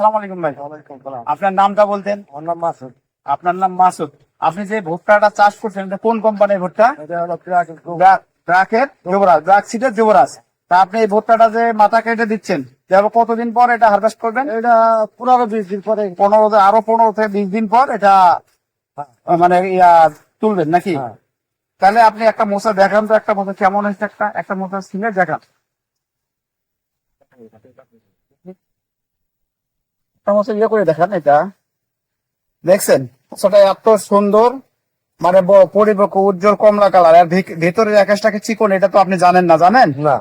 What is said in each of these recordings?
আসসালামু আলাইকুম ভাই। আপনার নামটা বলতেন? আমার নাম মাসুদ। আপনার নাম মাসুদ। আপনি যে ভুট্টাটা চাষ করছেন এটা কোন কোম্পানির ভুট্টা? ব্রাকের যুবরাজ ব্রাক সিটের যুবরাজ। তা আপনি এই ভুট্টাটা যে মাথা কেটে দিচ্ছেন কতদিন পর এটা হারভেস্ট করবেন? এটা পনেরো বিশ দিন পরে। পনেরো আরও পনেরো থেকে বিশ দিন পর এটা মানে ইয়া তুলবেন নাকি? হ্যাঁ। তাহলে আপনি একটা মোচা দেখান তো একটা মোচা কেমন হয়েছে একটা একটা মোচা সিনে দেখান। ইয়ে করে দেখান এটা। দেখছেন? এত সুন্দর মানে পরিপক্ক উজ্জ্বল কমলা কালার। আর ভেতরের আকাশটাকে চিকন এটা তো আপনি জানেন না জানেন? না।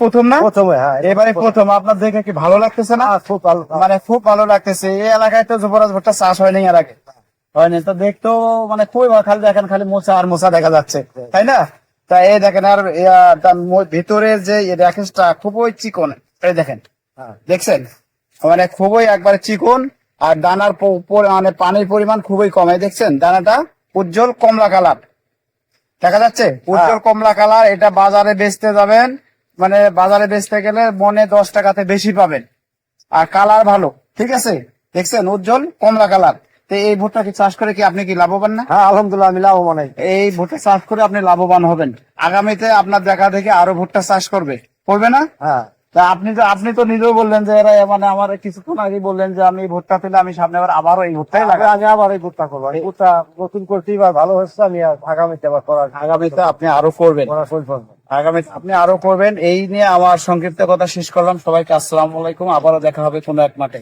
প্রথম না? প্রথমে হ্যাঁ এবারে প্রথম। আপনার দেখে কি ভালো লাগতেছে না? হ্যাঁ, খুব ভালো মানে খুব ভালো লাগতেছে। এই এলাকায় তো যুবরাজ ভুট্টা চাষ হয়নি এর আগে। হয়নি তো দেখতেও মানে খুবই খালি দেখেন খালি মোচা আর মোচা দেখা যাচ্ছে তাই না? তা এই দেখেন আর ভিতরে যে র্যাকেজটা খুবই চিকন। এই দেখেন। হ্যাঁ। দেখছেন? মানে খুবই একবারে চিকন আর দানার মানে পানির পরিমাণ খুবই কম। এই দেখছেন দানাটা উজ্জ্বল কমলা কালার। দেখা যাচ্ছে? উজ্জ্বল কমলা কালার এটা বাজারে বেচতে যাবেন। মানে বাজারে বেচতে গেলে মনে দশ টাকাতে বেশি পাবেন। আর কালার ভালো ঠিক আছে? দেখছেন উজ্জ্বল কমলা কালার। তো এই ভুট্টা কি চাষ করে কি আপনি কি লাভবান না? হ্যাঁ আলহামদুলিল্লাহ আমি লাভবান এই ভুট্টা চাষ করে আপনি লাভবান হবেন। আগামীতে আপনার দেখা দেখে আরও ভুট্টা চাষ করবে। করবে না? হ্যাঁ। তা আপনি তো আপনি তো নিজেও বললেন যে এরা মানে আমার কিছুক্ষণ আগে বললেন যে আমি ভুট্টা পেলে আমি সামনে আবার আবারও এই ভুট্টাই আগে লাগাবো। আমি আবার এই ভুট্টা করব। এই ভুট্টা নতুন করতে এবার ভালো হচ্ছে আমি আগামীতে আবার করার আগামীতে আপনি আরও করবেন। আগামী আগামীতে আপনি আরও করবেন। এই নিয়ে আমার সংক্ষিপ্ত কথা শেষ করলাম। সবাইকে আসসালামু আলাইকুম। আবারও দেখা হবে কোনো এক মাঠে।